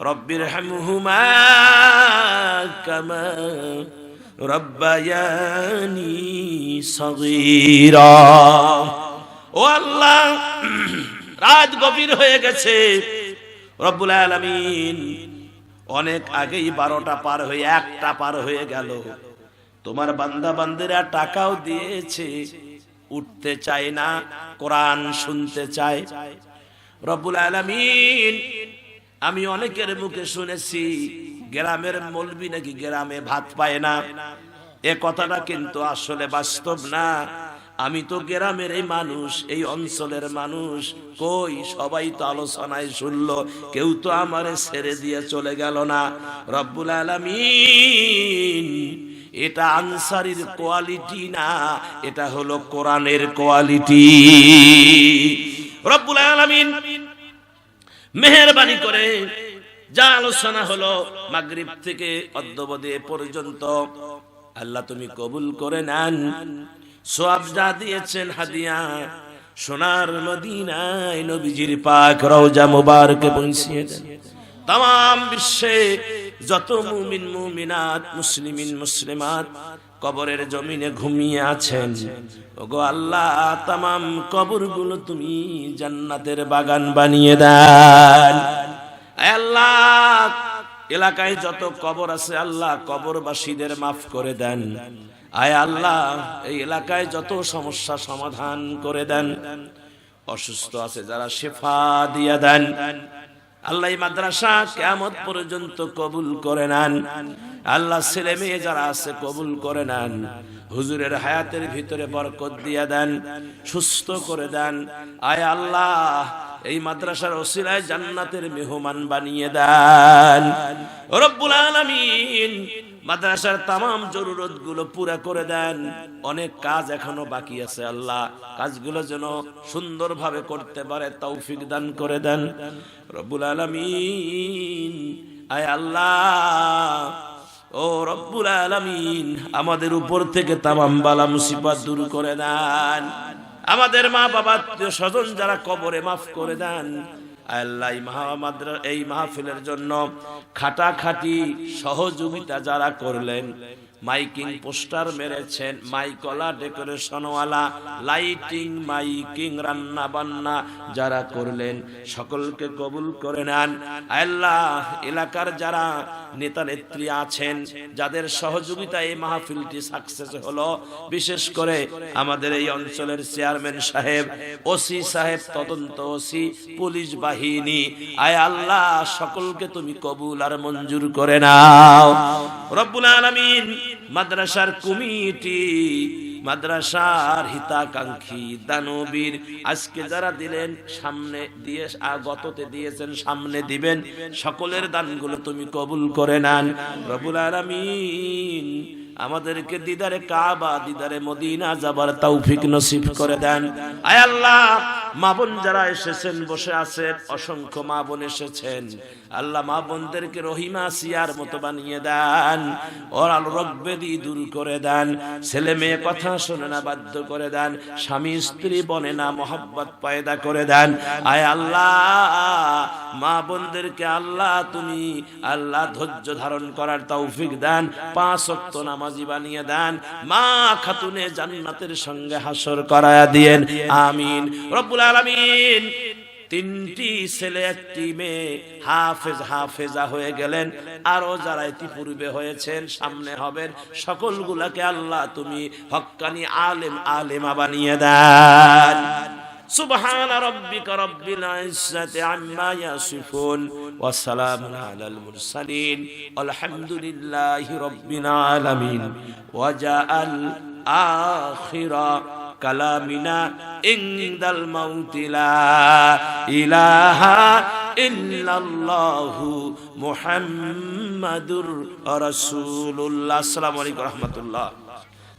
রব্বির হামহুমা কামা রব্বায়ানি সগীরা। ও আল্লাহ, রাত গভীর হয়ে গেছে। রব্বুল আলামিন অনেক আগেই বারোটা পার হয়ে, একটা পার হয়ে গেল। তোমার বান্দা বান্দিরা টাকাও দিয়েছে, উঠতে চায় না, কোরআন শুনতে চায়। রব্বুল আলামিন আমি অনেকের মুখে শুনেছি, গ্রামের মলবি নাকি গ্রামে ভাত পায় না। এ কথাটা কিন্তু আসলে বাস্তব না। আমি তো গ্রামের এই মানুষ, এই অঞ্চলের মানুষ। কই, সবাই তো আলোচনায় শুনল, কেউ তো আমারে ছেড়ে দিয়ে চলে গেল না। রব্বুল আলামিন, এটা আনসারির কোয়ালিটি না, এটা হলো কোরআনের কোয়ালিটি। রব্বুল আলামিন মেহরবানি করে। যা আলোচনা হলো মাগরিব থেকে অদ্যবধি পর্যন্ত। আল্লাহ তুমি কবুল করে নেন। সোয়াব যা দিয়েছেন হাদিয়া, সোনার মদিনায় নবীজির পাক রওজা মুবারকে পৌঁছিয়ে দেন। তাম বিশ্বে যত মুমিন, মুমিনাত, মুসলিমিন, মুসলিমাত কবরের জমিনে ঘুমিয়ে আছেন। ওগো আল্লাহ, তামাম কবরগুলো তুমি জান্নাতের বাগান বানিয়ে দেন। আল্লাহ, এলাকায় যত কবর আছে আল্লাহ কবরবাসীদের মাফ করে দেন। আয় আল্লাহ, এই এলাকায় যত সমস্যা সমাধান করে দেন। অসুস্থ আছে যারা শেফা দিয়া দেন। আল্লাহ মাদ্রাসা কেমত পর্যন্ত কবুল করে নেন। আল্লাহ ছেলে মেয়ে যারা আছে কবুল করে নেন। হুজুরের হায়াতের ভিতরে বরকত দিয়ে দেন, সুস্থ করে দেন। আয় আল্লাহ, এই মাদ্রাসার ওসিলায় জান্নাতের মেহমান বানিয়ে দেন। রব্বুল মাদ্রাসার তামাম জরুরতগুলো পুরা করে দেন। অনেক কাজ এখনও বাকি আছে, আল্লাহ। কাজগুলো যেন সুন্দরভাবে করতে পারে, তৌফিক দান করে দেন। রব্বুল আলামিন, আয় আল্লাহ। ও রব্বুল আলামিন, আমাদের উপর থেকে তামাম বালা মুসিবত দূর করে দেন। আমাদের মা বাবা স্বজন যারা কবরে মাফ করে দেন আল্লাহ মহামাদ্র এই মাহফিলের জন্য খাটাখাটি সহযোগিতা যারা করলেন মাইকিং পোস্টার মেরেছেন, মাইকলা ডেকোরেশনওয়ালা, লাইটিং, মাইকিং রান্না বান্না যারা করলেন, সকলকে কবুল করে নেন। আল্লাহ এলাকার যারা নেতা নেত্রী আছেন, যাদের সহযোগিতায় এই মাহফিলটি সাকসেস হলো, বিশেষ করে আমাদের এই অঞ্চলের চেয়ারম্যান সাহেব, ওসি সাহেব, তদন্ত ওসি, পুলিশ বাহিনী, আয় আল্লাহ, সকলকে তুমি কবুল আর মঞ্জুর করে নাও। রব্বুল আলামিন মাদ্রাসার কমিটি মাদ্রাসার হিতাকাঙ্ক্ষী দানবীর, আজকে যারা দিলেন, সামনে দিয়ে গততে দিয়েছেন, সামনে দিবেন, সকলের দানগুলো তুমি কবুল করে নেন। রবুল আলামিন আমাদেরকে দিদারে কাবা, দিদারে মদিনা যাবার তৌফিক নসিব করে দেন। আয় আল্লাহ মা বোন যারা এসেছেন, বসে আছেন, অসংখ্য মা বোন এসেছেন। আল্লাহ মা বোনদেরকে রহিমা সিয়ার মতো বানিয়ে দেন। ওর আলো রব্বেদি দূর করে দেন। ছেলে মেয়ে কথা শোনে না, বাধ্য করে দেন। স্বামী স্ত্রী বনে না, মোহাব্বত পয়দা করে দেন। আয় আল্লাহ, মা বোনদেরকে আল্লাহ তুমি আল্লাহ ধৈর্য ধারণ করার তৌফিক দেন। পাঁচ অক্ত নামাজি বানিয়ে দেন। মা খাতুনে জান্নাতের সঙ্গে হাসর করায়া দিয়েন। আমিন। রব্বুল আলামিন তিনটি ছেলে একটি মেয়ে হাফেজ হাফেজা হয়ে গেলেন আরো যারা ইতিপূর্বে হয়েছেন সামনে হবেন সকলগুলাকে আল্লাহ তুমি হক্কানি আলেম আলেমা বানিয়ে দেন سبحان ربك رب العزة عما يصفون وسلام على المرسلين والحمد لله رب العالمين وجاء الآخر কালামিনা ইংদাল মাউতিলা। ইলাহা ইল্লাল্লাহু মুহাম্মাদুর রাসূলুল্লাহ। আসসালামু আলাইকুম রাহমাতুল্লাহ।